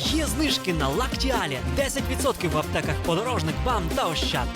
Є знижки на Лактіалі 10% в аптеках подорожник, бам та ощад.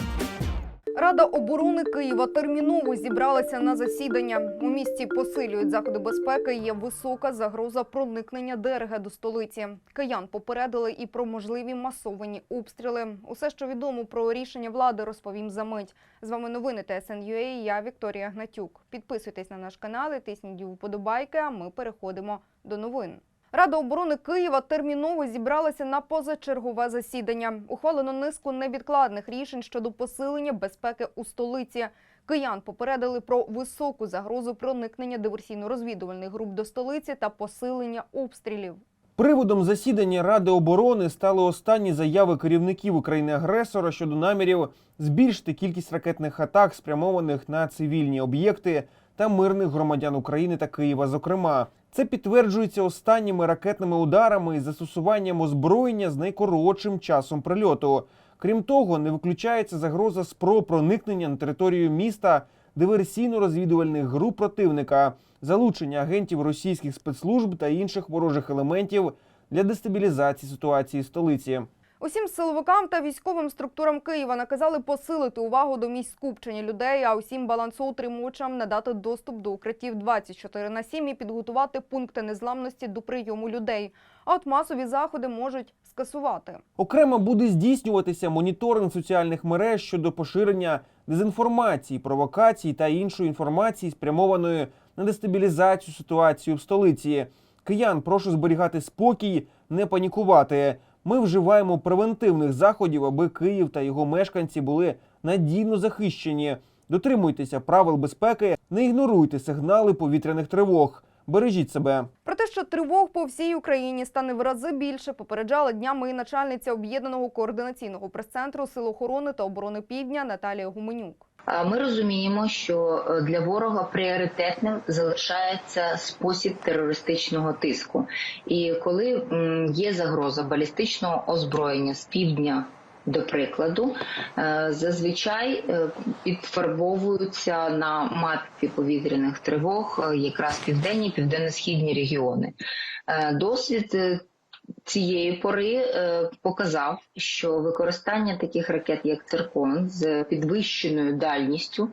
Рада оборони Києва терміново зібралася на засідання. У місті посилюють заходи безпеки. Є висока загроза проникнення ДРГ до столиці. Киян попередили і про можливі масовані обстріли. Усе, що відомо про рішення влади, розповім за мить. З вами новини ТСН.UA, Я Вікторія Гнатюк. Підписуйтесь на наш канал, тисніть вподобайки. А ми переходимо до новин. Рада оборони Києва терміново зібралася на позачергове засідання. Ухвалено низку невідкладних рішень щодо посилення безпеки у столиці. Киян попередили про високу загрозу проникнення диверсійно-розвідувальних груп до столиці та посилення обстрілів. Приводом засідання Ради оборони стали останні заяви керівників України-агресора щодо намірів збільшити кількість ракетних атак, спрямованих на цивільні об'єкти та мирних громадян України та Києва. Зокрема, це підтверджується останніми ракетними ударами із застосуванням озброєння з найкоротшим часом прильоту. Крім того, не виключається загроза спроб проникнення на територію міста диверсійно-розвідувальних груп противника, залучення агентів російських спецслужб та інших ворожих елементів для дестабілізації ситуації в столиці. Усім силовикам та військовим структурам Києва наказали посилити увагу до місць скупчення людей, а усім балансоутримувачам надати доступ до укриттів 24 на 7 і підготувати пункти незламності до прийому людей. А от масові заходи можуть скасувати. Окремо буде здійснюватися моніторинг соціальних мереж щодо поширення дезінформації, провокацій та іншої інформації, спрямованої на дестабілізацію ситуації в столиці. Киян, прошу зберігати спокій, не панікувати. Ми вживаємо превентивних заходів, аби Київ та його мешканці були надійно захищені. Дотримуйтеся правил безпеки, не ігноруйте сигнали повітряних тривог. Бережіть себе. Про те, що тривог по всій Україні стане в рази більше, попереджала днями і начальниця об'єднаного координаційного прес-центру Сил охорони та оборони Півдня Наталія Гуменюк. Ми розуміємо, що е, для ворога пріоритетним залишається спосіб терористичного тиску. І коли є загроза балістичного озброєння з півдня. До прикладу, е, зазвичай е, підфарбовуються на мапі повітряних тривог якраз південні, південно-східні регіони. Досвід цієї пори е, показав, що використання таких ракет, як циркон, з підвищеною дальністю,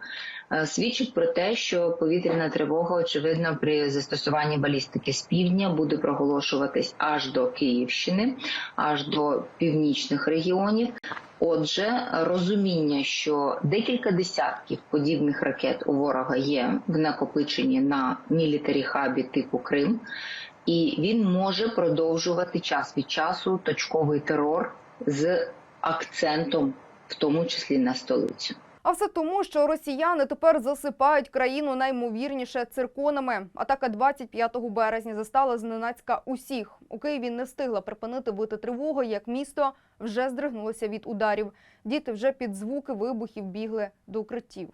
е, свідчить про те, що повітряна тривога, очевидно, при застосуванні балістики з півдня буде проголошуватись аж до Київщини, аж до північних регіонів. Отже, розуміння, що декілька десятків подібних ракет у ворога є в накопиченні на мілітарі хабі типу Крим, і він може продовжувати час від часу точковий терор з акцентом, в тому числі на столицю. А все тому, що росіяни тепер засипають країну наймовірніше цирконами. Атака 25 березня застала зненацька усіх. У Києві не встигла припинити бити тривогу, як місто вже здригнулося від ударів. Діти вже під звуки вибухів бігли до укриттів.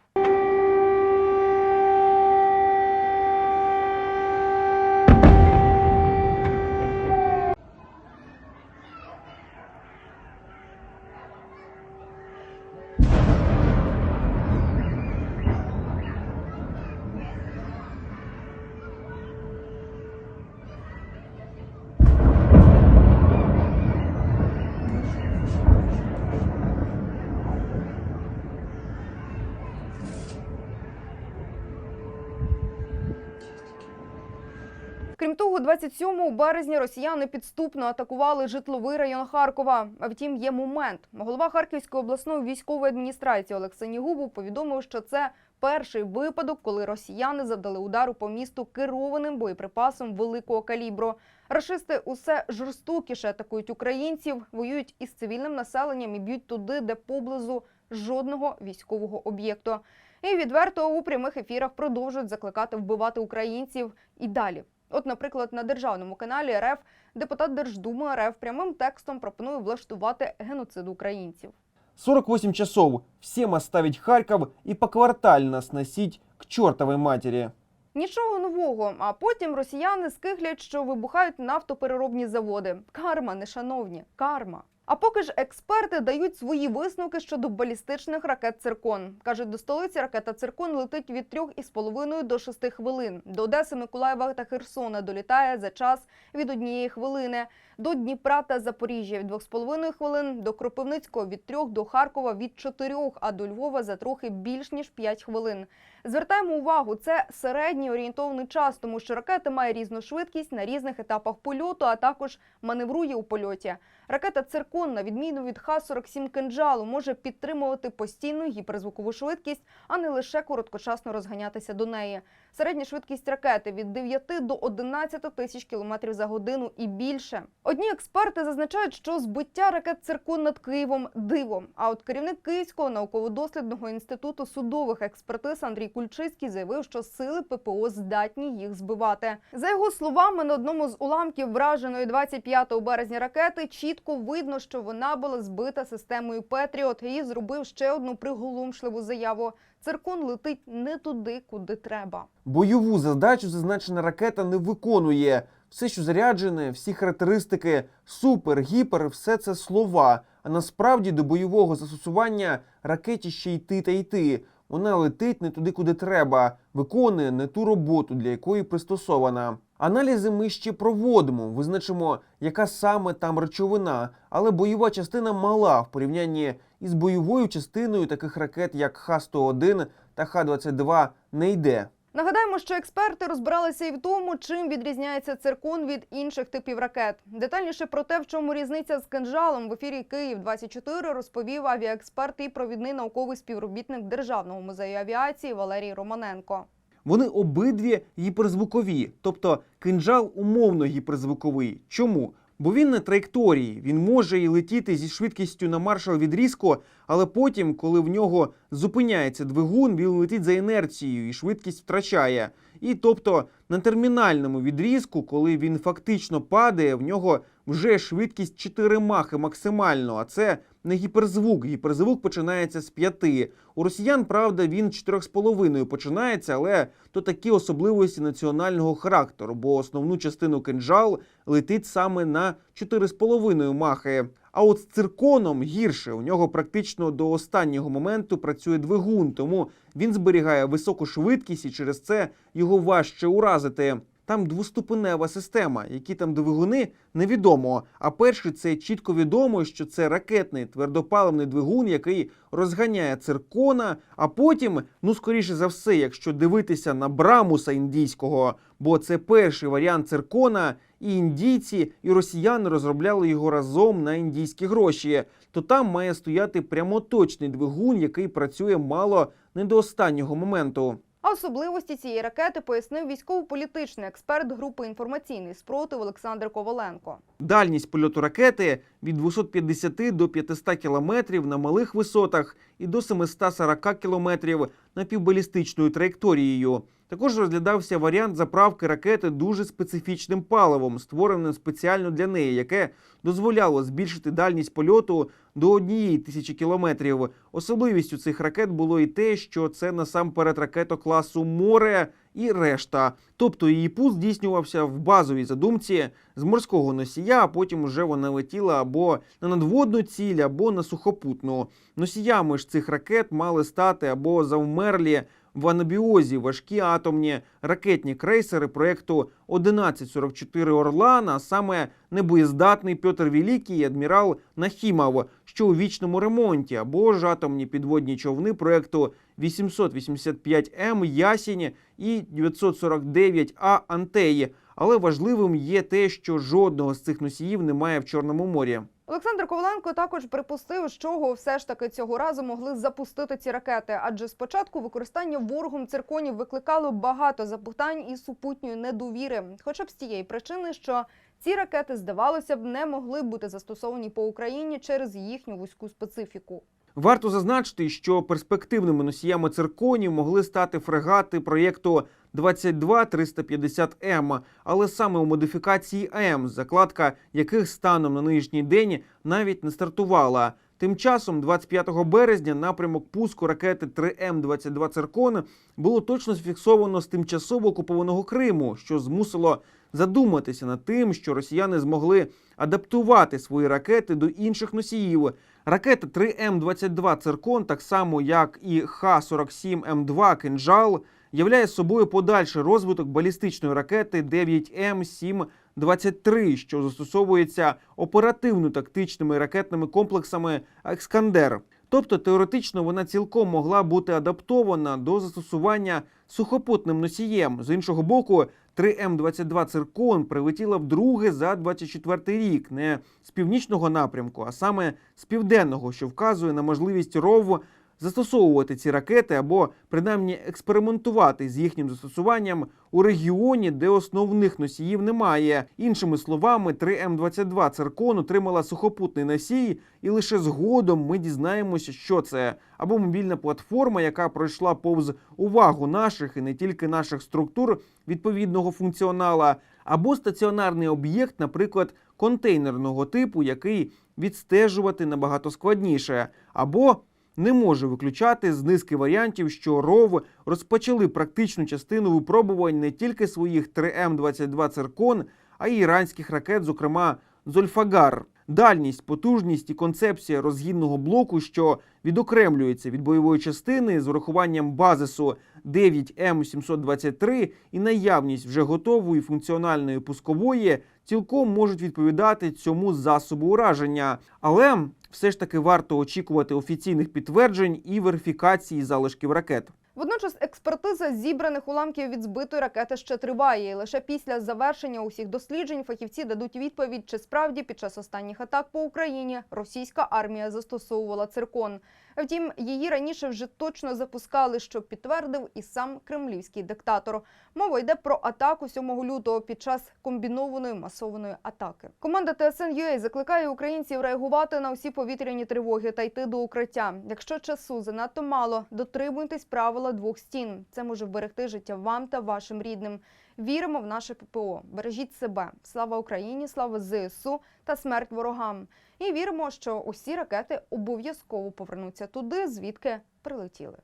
Крім того, 27 березня росіяни підступно атакували житловий район Харкова. А втім, є момент. Голова Харківської обласної військової адміністрації Олексій Нігубов повідомив, що це перший випадок, коли росіяни завдали удару по місту керованим боєприпасом великого калібру. Рашисти усе жорстокіше атакують українців, воюють із цивільним населенням і б'ють туди, де поблизу жодного військового об'єкту. І відверто у прямих ефірах продовжують закликати вбивати українців і далі. От, наприклад, на державному каналі РФ депутат Держдуми РФ прямим текстом пропонує влаштувати геноцид українців. 48 часов. всім оставить Харків і поквартально сносить к чертовой матері. Нічого нового. А потім росіяни скиглять, що вибухають нафтопереробні заводи. Карма, нешановні, карма. А поки ж експерти дають свої висновки щодо балістичних ракет «Циркон». Кажуть, до столиці ракета «Циркон» летить від 3,5 до 6 хвилин. До Одеси, Миколаєва та Херсона долітає за час від однієї хвилини. До Дніпра та Запоріжжя від 2,5 хвилин, до Кропивницького від 3 до Харкова від 4, а до Львова за трохи більш ніж 5 хвилин. Звертаємо увагу, це середній орієнтовний час, тому що ракета має різну швидкість на різних етапах польоту, а також маневрує у польоті. Ракета «Циркон», на відміну від Х-47 «Кинджалу», може підтримувати постійну гіперзвукову швидкість, а не лише короткочасно розганятися до неї. Середня швидкість ракети від 9 до 11 тисяч кілометрів за годину і більше. Одні експерти зазначають, що збиття ракет «Циркон» над Києвом дивом. А от керівник Київського науково-дослідного інституту судових експертиз Андрій Кульчицький заявив, що сили ППО здатні їх збивати. За його словами, на одному з уламків враженої 25 березня ракети чітко видно, що вона була збита системою Петріот і зробив ще одну приголомшливу заяву. Циркон летить не туди, куди треба. Бойову задачу зазначена ракета не виконує. Все, що заряджене, всі характеристики, супер, гіпер, все це слова. А насправді до бойового застосування ракеті ще йти та йти. Вона летить не туди, куди треба, виконує не ту роботу, для якої пристосована. Аналізи ми ще проводимо, визначимо, яка саме там речовина, але бойова частина мала в порівнянні із бойовою частиною таких ракет, як Х-101 та Х-22, не йде. Нагадаємо, що експерти розбиралися і в тому, чим відрізняється циркон від інших типів ракет. Детальніше про те, в чому різниця з кинжалом в ефірі Київ 24 розповів авіаексперт і провідний науковий співробітник Державного музею авіації Валерій Романенко. Вони обидві гіперзвукові, тобто кинджал умовно гіперзвуковий. Чому? Бо він на траєкторії, він може і летіти зі швидкістю на маршал відрізку, але потім, коли в нього зупиняється двигун, він летить за інерцією і швидкість втрачає. І тобто на термінальному відрізку, коли він фактично падає, в нього вже швидкість 4 махи максимально, а це не гіперзвук. Гіперзвук починається з 5. У росіян, правда, він 4,5 починається, але то такі особливості національного характеру, бо основну частину кинжал летить саме на 4,5 махи. А от з цирконом гірше. У нього практично до останнього моменту працює двигун, тому він зберігає високу швидкість і через це його важче уразити. Там двоступенева система, які там двигуни невідомо. А перший це чітко відомо, що це ракетний твердопаливний двигун, який розганяє циркона. А потім, ну скоріше за все, якщо дивитися на Брамуса індійського, бо це перший варіант циркона, і індійці, і росіяни розробляли його разом на індійські гроші, то там має стояти прямоточний двигун, який працює мало не до останнього моменту. Особливості цієї ракети пояснив військово-політичний експерт групи інформаційний спротив Олександр Коваленко. Дальність польоту ракети від 250 до 500 кілометрів на малих висотах і до 740 кілометрів напівбалістичною траєкторією. Також розглядався варіант заправки ракети дуже специфічним паливом, створеним спеціально для неї, яке дозволяло збільшити дальність польоту до однієї тисячі кілометрів. Особливістю цих ракет було і те, що це насамперед ракета класу море і решта. Тобто її пуск здійснювався в базовій задумці з морського носія, а потім уже вона летіла або на надводну ціль, або на сухопутну. Носіями ж цих ракет мали стати або завмерлі в анабіозі важкі атомні ракетні крейсери проєкту 1144 Орлан, а саме небоєздатний Петр Великий і адмірал Нахімов, що у вічному ремонті, або ж атомні підводні човни проєкту 885М Ясінь і 949А Антеї. Але важливим є те, що жодного з цих носіїв немає в Чорному морі. Олександр Коваленко також припустив, з чого все ж таки цього разу могли запустити ці ракети, адже спочатку використання ворогом цирконів викликало багато запитань і супутньої недовіри, хоча б з тієї причини, що ці ракети, здавалося б, не могли бути застосовані по Україні через їхню вузьку специфіку. Варто зазначити, що перспективними носіями цирконів могли стати фрегати проєкту 22-350М, але саме у модифікації М, закладка яких станом на нинішній день навіть не стартувала. Тим часом, 25 березня, напрямок пуску ракети 3М-22 «Циркон» було точно зафіксовано з тимчасово окупованого Криму, що змусило задуматися над тим, що росіяни змогли адаптувати свої ракети до інших носіїв. Ракета 3М-22 «Циркон», так само як і Х-47М2 «Кинжал», являє собою подальший розвиток балістичної ракети 9М7 23, що застосовується оперативно-тактичними ракетними комплексами Екскандер. Тобто теоретично вона цілком могла бути адаптована до застосування сухопутним носієм. З іншого боку, 3М22 циркон прилетіла вдруге за 24 рік, не з північного напрямку, а саме з південного, що вказує на можливість РОВ застосовувати ці ракети або принаймні експериментувати з їхнім застосуванням у регіоні, де основних носіїв немає. Іншими словами, 3М22 циркон отримала сухопутний носій, і лише згодом ми дізнаємося, що це або мобільна платформа, яка пройшла повз увагу наших і не тільки наших структур відповідного функціонала, або стаціонарний об'єкт, наприклад, контейнерного типу, який відстежувати набагато складніше, або не може виключати з низки варіантів, що РОВ розпочали практичну частину випробувань не тільки своїх 3М22 циркон, а й іранських ракет, зокрема Зольфагар. Дальність, потужність і концепція розгінного блоку, що відокремлюється від бойової частини з урахуванням базису 9М723 і наявність вже готової функціональної пускової, цілком можуть відповідати цьому засобу ураження. Але все ж таки варто очікувати офіційних підтверджень і верифікації залишків ракет. Водночас експертиза зібраних уламків від збитої ракети ще триває. І лише після завершення усіх досліджень фахівці дадуть відповідь, чи справді під час останніх атак по Україні російська армія застосовувала циркон. Втім, її раніше вже точно запускали, що підтвердив і сам кремлівський диктатор. Мова йде про атаку 7 лютого під час комбінованої масованої атаки. Команда ТСН.UA закликає українців реагувати на усі повітряні тривоги та йти до укриття. Якщо часу занадто мало, дотримуйтесь правила двох стін. Це може вберегти життя вам та вашим рідним. Віримо в наше ППО. Бережіть себе. Слава Україні, слава ЗСУ та смерть ворогам. І віримо, що усі ракети обов'язково повернуться туди, звідки прилетіли.